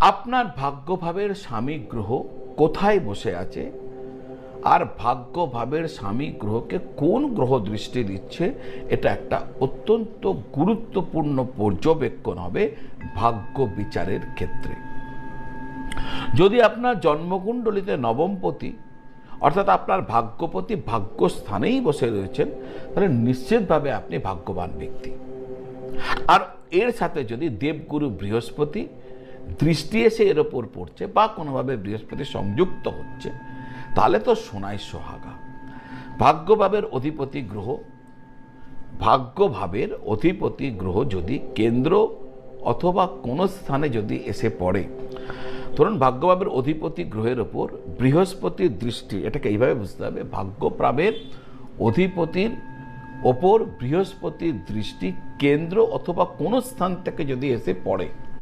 আপনার ভাগ্যভাবের স্বামী গ্রহ কোথায় বসে আছে? আর ভাগ্যভাবের স্বামী গ্রহকে কোন গ্রহ দৃষ্টি দিচ্ছে? এটা একটা অত্যন্ত গুরুত্বপূর্ণ পর্যবেক্ষণ হবে ভাগ্য বিচারের ক্ষেত্রে। যদি আপনার জন্মকুণ্ডলিতে নবমপতি অর্থাৎ আপনার ভাগ্যপতি ভাগ্যস্থানেই বসে রয়েছেন, তাহলে নিশ্চিতভাবে আপনি ভাগ্যবান ব্যক্তি। আর এর সাথে যদি দেবগুরু বৃহস্পতি দৃষ্টি এসে এর ওপর পড়ছে বা কোনোভাবে বৃহস্পতি সংযুক্ত হচ্ছে, তাহলে তো সোনায় সোহাগা। ভাগ্যভাবের অধিপতি গ্রহ, ভাগ্যভাবের অধিপতি গ্রহ যদি কেন্দ্র অথবা কোনো স্থানে যদি এসে পড়ে, ধরুন ভাগ্যভাবের অধিপতি গ্রহের ওপর বৃহস্পতির দৃষ্টি, এটাকে এইভাবে বুঝতে হবে, ভাগ্যপ্রাবের অধিপতির ওপর বৃহস্পতির দৃষ্টি কেন্দ্র অথবা কোনো স্থান থেকে যদি এসে পড়ে